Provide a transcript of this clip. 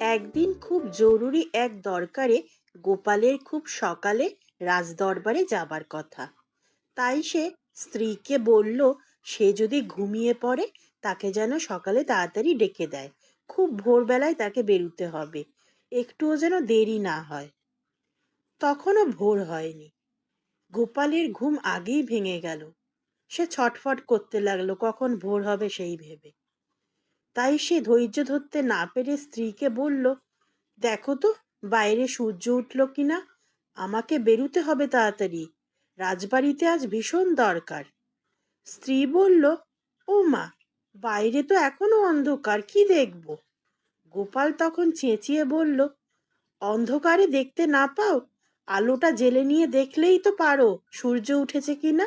একদিন খুব জরুরি এক দরকারে গোপালের খুব সকালে রাজদরবারে যাবার কথা। তাই সে স্ত্রীকে বলল, সে যদি ঘুমিয়ে পড়ে, তাকে যেন সকালে তাড়াতাড়ি ডেকে দেয়। খুব ভোরবেলায় তাকে বেরুতে হবে। একটুও যেন দেরি না হয়। তখনও ভোর হয়নি। গোপালের ঘুম আগেই ভেঙে গেল। সে ছটফট করতে লাগল, কখন ভোর হবে সেই ভেবে। তাই সে ধৈর্য ধরতে না পেরে স্ত্রীকে বলল, দেখো তো, বাইরে সূর্য উঠল কিনা? আমাকে বেরুতে হবে তাড়াতাড়ি। রাজবাড়িতে আজ ভীষণ দরকার। স্ত্রী বলল, ও মা, বাইরে তো এখনও অন্ধকার, কি দেখব? গোপাল তখন চেঁচিয়ে বলল, অন্ধকারে দেখতে না পাও? আলোটা জেলে নিয়ে দেখলেই তো পারো, সূর্য উঠেছে কিনা?